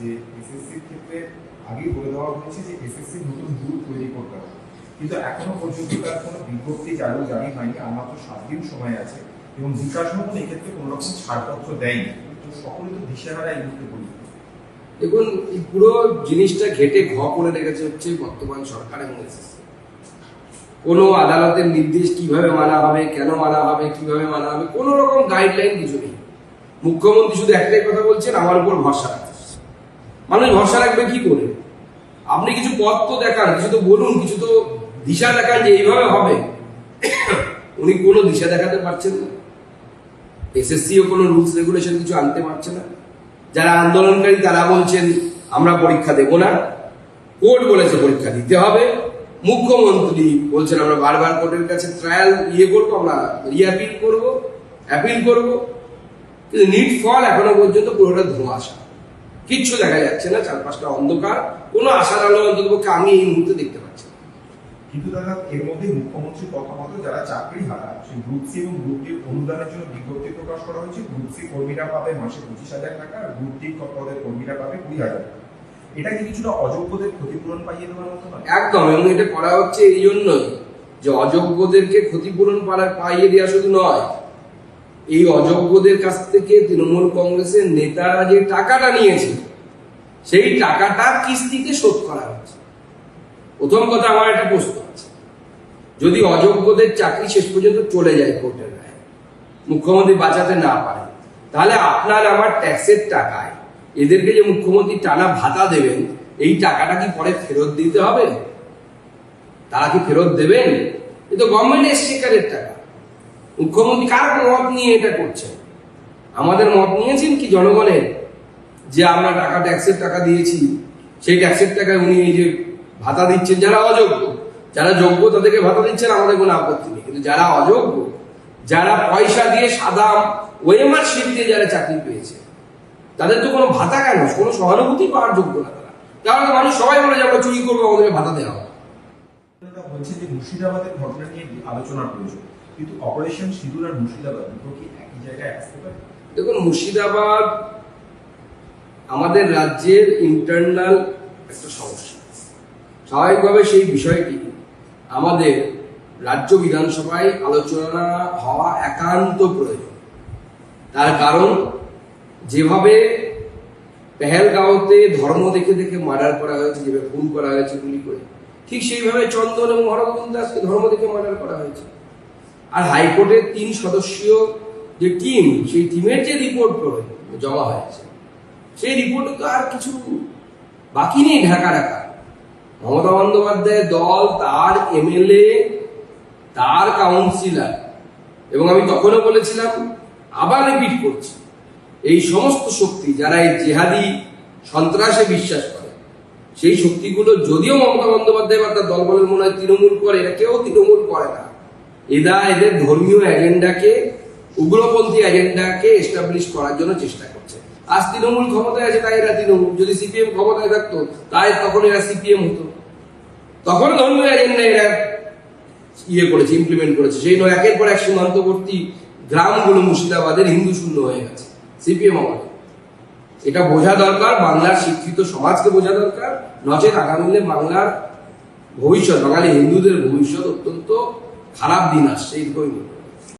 যে এসএসসির ক্ষেত্রে আগেই বলে দেওয়া হয়েছে যে এসএসসি নতুন গ্রুপ তৈরি করতে হবে। কিন্তু এখনও পর্যন্ত তার কোনো বিজ্ঞপ্তি চালু জারি হয়নি, আর মাত্র সাত দিন সময় আছে এবং বিকাশ ভবন এক্ষেত্রে কোনো রকম ছাড়পত্র দেয়নি। তো সকলে তো দিশেহারা এই মুহূর্তে বলি। দেখুন, এই পুরো জিনিসটা ঘেটে ঘ করে রেখেছে হচ্ছে বর্তমান সরকার এবং এসএসসি কোনো আদালতের নির্দেশ কীভাবে মানা হবে, কেন মানা হবে, কীভাবে মানা হবে, কোনো রকম গাইডলাইন কিছু নেই। মুখ্যমন্ত্রী শুধু একটাই কথা বলছেন, আমার উপর ভরসা রাখতে মানুষ ভরসা রাখবে কি করে? আপনি কিছু পথ তো দেখান, কিছু তো বলুন, কিছু তো দিশা দেখান যে এইভাবে হবে। উনি কোনো দিশা দেখাতে পারছেন না। এসএসসিও কোনো রুলস, রেগুলেশন কিছু আনতে পারছে না। যারা আন্দোলনকারী, তারা বলছেন, আমরা পরীক্ষা দেব না। কোর্ট বলেছে পরীক্ষা দিতে হবে। মুখ্যমন্ত্রী বলছেন, আমরা বারবার কোর্টের কাছে ট্রায়াল ইয়ে করব, আমরা রিঅ্যাপিল করব অ্যাপিল করব। কিন্তু নিট ফল এখনও পর্যন্ত পুরোটা ধোঁয়াশা কিচ্ছু দেখা যাচ্ছে না চারপাশটা অন্ধকার। কোনো আশার আলো অন্ততপক্ষে আমি এই মুহূর্তে দেখতে পাচ্ছি কিন্তু দাদা এর মধ্যে মুখ্যমন্ত্রীর কথা মতো যারা চাকরি হারা সেই গ্রুপ সি এবং গ্রুপ ডির অনুদানের জন্য বিজ্ঞপ্তি প্রকাশ করা হয়েছে। গ্রুপ সি কর্মীরা পাবে মাসে পঁচিশ হাজার টাকা আর গ্রুপ ডি পদের কর্মীরা পাবে কুড়ি হাজার টাকা। এটা কি কিছুটা অযোগ্যদের ক্ষতিপূরণ পাইয়ে দেওয়ার মতো একদম এবং এটা করা হচ্ছে এই জন্যই যে অযোগ্যদেরকে ক্ষতিপূরণ পাইয়ে দেওয়া শুধু নয় এই অযোগ্যদের কাছ থেকে তৃণমূল কংগ্রেসের নেতারা যে টাকাটা নিয়েছে, সেই টাকাটা কিস্তিতে শোধ করা হচ্ছে। প্রথম কথা আমার একটা প্রশ্ন আছে। যদি অযোগ্যদের চাকরি শেষ পর্যন্ত চলে যায় কোর্টের রায়, মুখ্যমন্ত্রী বাঁচাতে না পারে, তাহলে আপনার আমার ট্যাক্সের টাকায় এদেরকে যে মুখ্যমন্ত্রী টানা ভাতা দেবেন, এই টাকাটা কি পরে ফেরত দিতে হবে? তারা কি ফেরত দেবেন? এ তো গভর্নমেন্ট এক্সচেকারের টাকা। মুখ্যমন্ত্রী কার মত নিয়ে এটা করছেন? আমাদের মত নিয়েছেন কি জনগণের? যে আমরা টাকা ট্যাক্সের টাকা দিয়েছি, সেই ট্যাক্সের টাকায় উনি এই যে ভাতা দিচ্ছেন, যারা অযোগ্য, যারা যোগ্য তাদেরকে ভাতা দিচ্ছেন, আমাদের কোনো আপত্তি নেই। কিন্তু যারা অযোগ্য, যারা পয়সা দিয়ে সাদা ওয়েমার শিট দিয়ে যারা চাকরি পেয়েছে, তাদের তো কোনো ভাতা কেন? কোনো সহানুভূতি পাওয়ার যোগ্য না তারা। তাহলে মানুষ সবাই বলে যে আমরা চুরি করব আমাদেরকে ভাতা দেওয়া হবে। বলছে যে মুর্শিদাবাদের ঘটনা নিয়ে আলোচনার প্রয়োজন কিন্তু অপারেশন সিঁদুর আর মুর্শিদাবাদ দুটো কি একই জায়গায় আসতে পারে? দেখুন, মুর্শিদাবাদ আমাদের রাজ্যের ইন্টারনাল একটা সমস্যা। স্বাভাবিকভাবে সেই বিষয়টি আমাদের রাজ্য বিধানসভায় আলোচনা হওয়া একান্ত প্রয়োজন। তার কারণ, যেভাবে পেহেলগাঁওতে ধর্ম দেখে দেখে মার্ডার করা হয়েছে, যেভাবে খুন করা হয়েছে গুলি করে, ঠিক সেইভাবে চন্দন এবং হরগোবিন্দ দাসকে ধর্ম দেখে মার্ডার করা হয়েছে। আর হাইকোর্টের তিন সদস্যীয় যে টিম, সেই টিমের যে রিপোর্ট জমা হয়েছে, সেই রিপোর্টে তো আর কিছু বাকি নেই ঢাকা ঢাকা। মমতা বন্দ্যোপাধ্যায়ের দল, তার এমএলএ, তার কাউন্সিলর, এবং আমি তখনও বলেছিলাম, আবার রিপিট করছি, এই সমস্ত শক্তি যারা এই জেহাদি সন্ত্রাসে বিশ্বাস করে, সেই শক্তিগুলো যদিও মমতা বন্দ্যোপাধ্যায় বা তার দলবলের মনে হয় তৃণমূল করে, এরা কেউ তৃণমূল করে না। এরা এদের ধর্মীয় এজেন্ডাকে, উগ্রপন্থী এজেন্ডাকে এস্টাবলিশ করার জন্য চেষ্টা করছে। আজ তৃণমূল ক্ষমতায় আছে, তাই এরা তৃণমূল। যদি সিপিএম ক্ষমতায় থাকতো, তাই তখন এরা সিপিএম হতো। তখন ধর্মীয় এজেন্ডা এরা ইয়ে করেছে ইমপ্লিমেন্ট করেছে। সেই নয়, একের পর এক সীমান্তবর্তী গ্রামগুলো মুর্শিদাবাদের হিন্দু শূন্য হয়ে গেছে সিপিএম আমাদের এটা বোঝা দরকার, বাংলার শিক্ষিত সমাজকে বোঝা দরকার। নচেত আগামী বাংলার ভবিষ্যৎ, বাঙালি হিন্দুদের ভবিষ্যৎ অত্যন্ত খারাপ দিন আসছে মনে হয়।